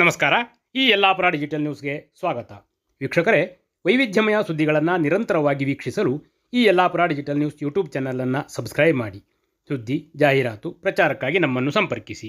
ನಮಸ್ಕಾರ. ಈ ಯಲ್ಲಾಪುರ ಡಿಜಿಟಲ್ ನ್ಯೂಸ್ಗೆ ಸ್ವಾಗತ. ವೀಕ್ಷಕರೇ, ವೈವಿಧ್ಯಮಯ ಸುದ್ದಿಗಳನ್ನು ನಿರಂತರವಾಗಿ ವೀಕ್ಷಿಸಲು ಈ ಯಲ್ಲಾಪುರ ಡಿಜಿಟಲ್ ನ್ಯೂಸ್ ಯೂಟ್ಯೂಬ್ ಚಾನಲನ್ನು ಸಬ್ಸ್ಕ್ರೈಬ್ ಮಾಡಿ. ಸುದ್ದಿ, ಜಾಹೀರಾತು, ಪ್ರಚಾರಕ್ಕಾಗಿ ನಮ್ಮನ್ನು ಸಂಪರ್ಕಿಸಿ.